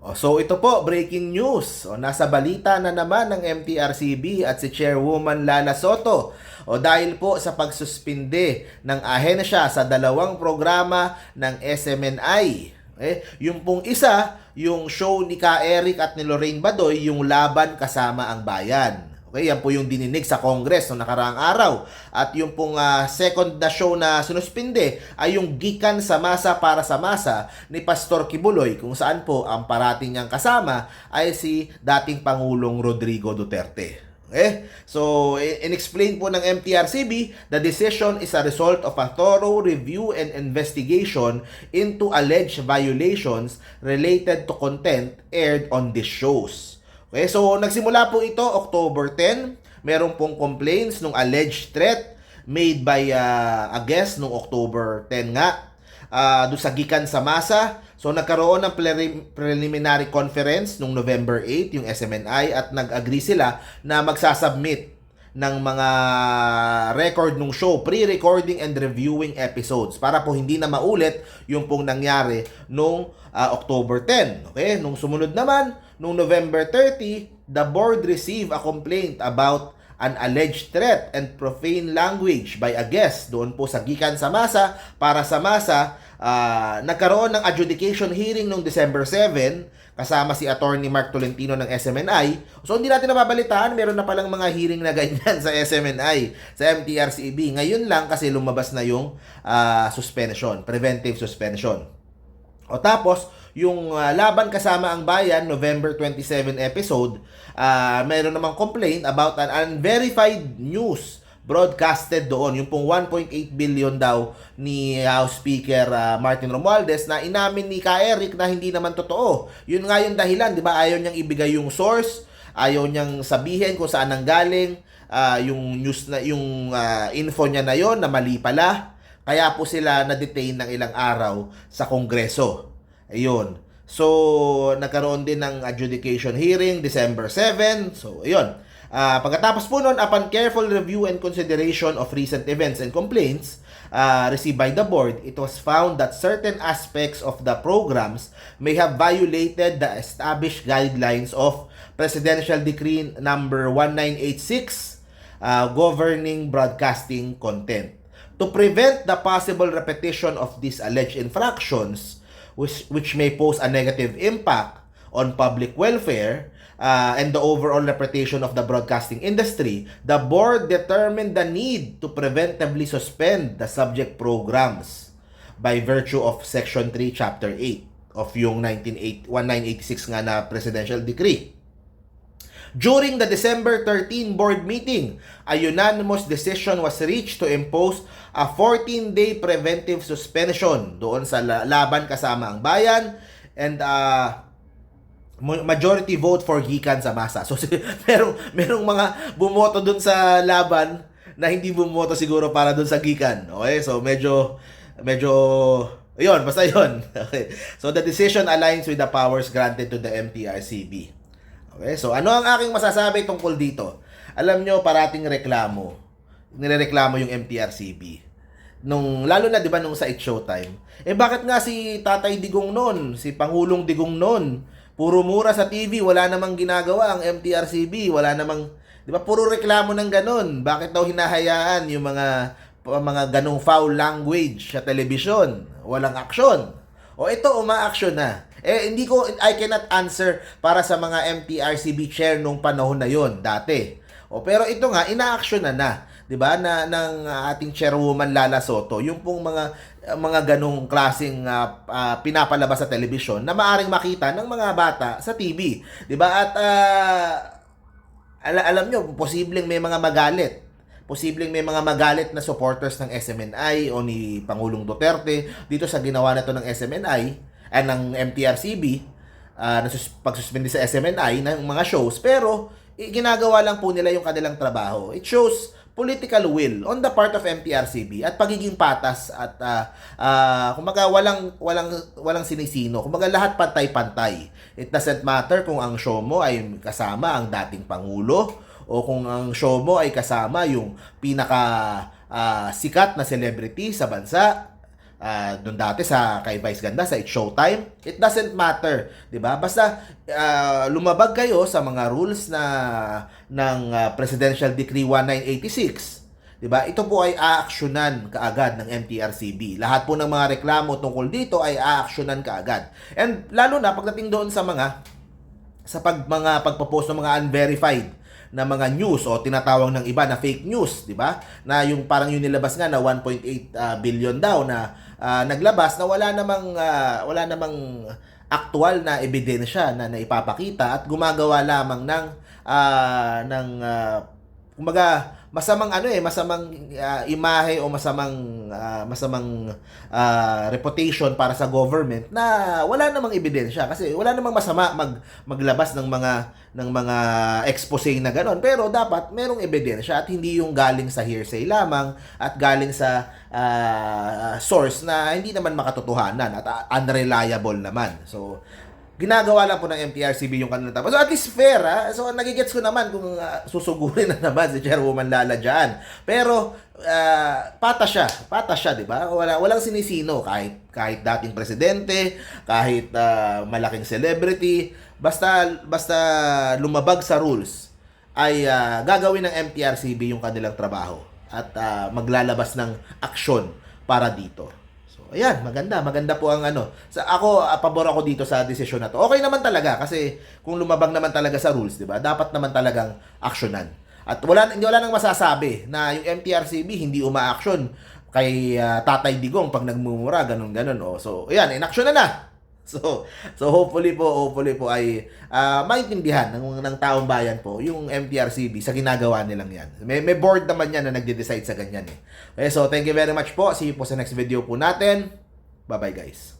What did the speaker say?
O, so ito po, breaking news. O, nasa balita na naman ng MTRCB at si Chairwoman Lala Soto. O dahil po sa pagsuspinde ng ahensya sa dalawang programa ng SMNI. Eh, yung pong isa, yung show ni Ka Eric at ni Lorraine Badoy, yung Laban Kasama ang Bayan. Okay, yan po yung dininig sa Congress noong nakaraang araw. At yung pong ah, second na show na sinuspinde ay yung Gikan sa Masa para sa Masa ni Pastor Kibuloy kung saan po ang parating niyang kasama ay si dating Pangulong Rodrigo Duterte. Okay? So, in-explain po ng MTRCB, the decision is a result of a thorough review and investigation into alleged violations related to content aired on these shows. Okay, so nagsimula po ito October 10. Meron pong complaints nung alleged threat made by uh, a guest nung October 10 nga. Uh, doon sa Gikan sa Masa. So nagkaroon ng preli- preliminary conference nung November 8 yung SMNI at nag-agree sila na magsasubmit ng mga record nung show, pre-recording and reviewing episodes para po hindi na maulit yung pong nangyari nung ah, October 10. Okay? Nung sumunod naman, nung November 30, the board received a complaint about an alleged threat and profane language by a guest doon po sa Gikan sa Masa para sa Masa ah, nagkaroon ng adjudication hearing noong December 7 kasama si Attorney Mark Tolentino ng SMNI. So hindi natin nababalitaan, meron na palang mga hearing na ganyan sa SMNI, sa MTRCB. Ngayon lang kasi lumabas na yung ah, suspension, preventive suspension. O tapos, yung ah, Laban Kasama ang Bayan, November 27 episode, ah meron namang complaint about an unverified news broadcasted doon. Yung pong 1.8 billion daw ni House Speaker ah, Martin Romualdez na inamin ni Ka Eric na hindi naman totoo. Yun nga yung dahilan, di ba? Ayaw niyang ibigay yung source, ayaw niyang sabihin kung saan nanggaling, ah, yung news na, yung ah, info niya na yon na mali pala. Kaya po sila na-detain ng ilang araw sa Kongreso. Ayun. So, nagkaroon din ng adjudication hearing December 7. So, ayun. Ah, pagkatapos po nun, upon careful review and consideration of recent events and complaints ah, received by the board, it was found that certain aspects of the programs may have violated the established guidelines of Presidential Decree number 1986 ah, governing broadcasting content. To prevent the possible repetition of these alleged infractions, which, which may pose a negative impact on public welfare uh, and the overall reputation of the broadcasting industry, the board determined the need to preventively suspend the subject programs by virtue of Section 3, Chapter 8 of yung 1980 1986 nga na presidential decree. During the December 13 board meeting, a unanimous decision was reached to impose a 14-day preventive suspension doon sa la- laban kasama ang bayan and uh, majority vote for Gikan sa masa. So merong merong mga bumoto doon sa laban na hindi bumoto siguro para doon sa Gikan. Okay? So medyo medyo Ayun, basta yun. Okay. So the decision aligns with the powers granted to the MTRCB. Okay, so ano ang aking masasabi tungkol dito? Alam nyo, parating reklamo. Nirereklamo yung MTRCB. Nung, lalo na, di ba, nung sa It Showtime. Eh, bakit nga si Tatay Digong noon, si Pangulong Digong noon, puro mura sa TV, wala namang ginagawa ang MTRCB, wala namang, di ba, puro reklamo ng ganun. Bakit daw hinahayaan yung mga, mga ganong foul language sa telebisyon? Walang aksyon. O ito, uma-action na. Eh, hindi ko, I cannot answer para sa mga MTRCB chair nung panahon na yon dati. O, pero ito nga, ina-action na na. 'di ba na ng ating chairwoman Lala Soto yung pong mga mga ganong klaseng uh, uh, pinapalabas sa telebisyon na maaring makita ng mga bata sa TV 'di ba at uh, ala- alam nyo posibleng may mga magalit posibleng may mga magalit na supporters ng SMNI o ni Pangulong Duterte dito sa ginawa na to ng SMNI at ng MTRCB uh, na sus- pagsuspindi sa SMNI ng mga shows pero ginagawa lang po nila yung kanilang trabaho. It shows political will on the part of MTRCB at pagiging patas at uh, uh, kumbaga walang walang walang sinisino. Kumbaga lahat pantay-pantay. It doesn't matter kung ang show mo ay kasama ang dating pangulo o kung ang show mo ay kasama yung pinaka ah, sikat na celebrity sa bansa ah, doon dati sa kay Vice Ganda sa It's Showtime. It doesn't matter, 'di ba? Basta ah, lumabag kayo sa mga rules na ng ah, Presidential Decree 1986 Di ba? Ito po ay aaksyonan kaagad ng MTRCB. Lahat po ng mga reklamo tungkol dito ay aaksyonan kaagad. And lalo na pagdating doon sa mga sa pag mga pagpo-post ng mga unverified na mga news o tinatawag ng iba na fake news, di ba? Na yung parang yung nilabas nga na 1.8 ah, billion daw na ah, naglabas na wala namang ah, wala namang aktual na ebidensya na naipapakita at gumagawa lamang ng ah, ng ah, kumbaga masamang ano eh masamang ah, imahe o masamang ah, masamang ah, reputation para sa government na wala namang ebidensya kasi wala namang masama mag maglabas ng mga ng mga expose na ganon. Pero dapat merong ebidensya at hindi yung galing sa hearsay lamang at galing sa ah, source na hindi naman makatotohanan at unreliable naman. So ginagawa lang po ng MTRCB yung kanilang tapos. So at least fair ha. So nagigets ko naman kung uh, susugurin na naman si Chairwoman Lala dyan. Pero uh, pata siya. Pata siya, di ba? Wala, walang sinisino kahit, kahit dating presidente, kahit uh, malaking celebrity. Basta, basta lumabag sa rules ay uh, gagawin ng MTRCB yung kanilang trabaho at uh, maglalabas ng aksyon para dito. Ayan, maganda, maganda po ang ano. Sa ako, ah, pabor ako dito sa desisyon na to. Okay naman talaga kasi kung lumabag naman talaga sa rules, 'di ba? Dapat naman talagang aksyonan. At wala hindi wala nang masasabi na yung MTRCB hindi uma-action kay ah, Tatay Digong pag nagmumura, ganun ganun. Oh, so, ayan, inaksyon na na. So, so hopefully po, hopefully po ay ah, maintindihan ng, ng taong bayan po yung MTRCB sa ginagawa nilang yan. May, may board naman yan na nagde-decide sa ganyan eh. Okay, so thank you very much po. See you po sa next video po natin. Bye-bye guys.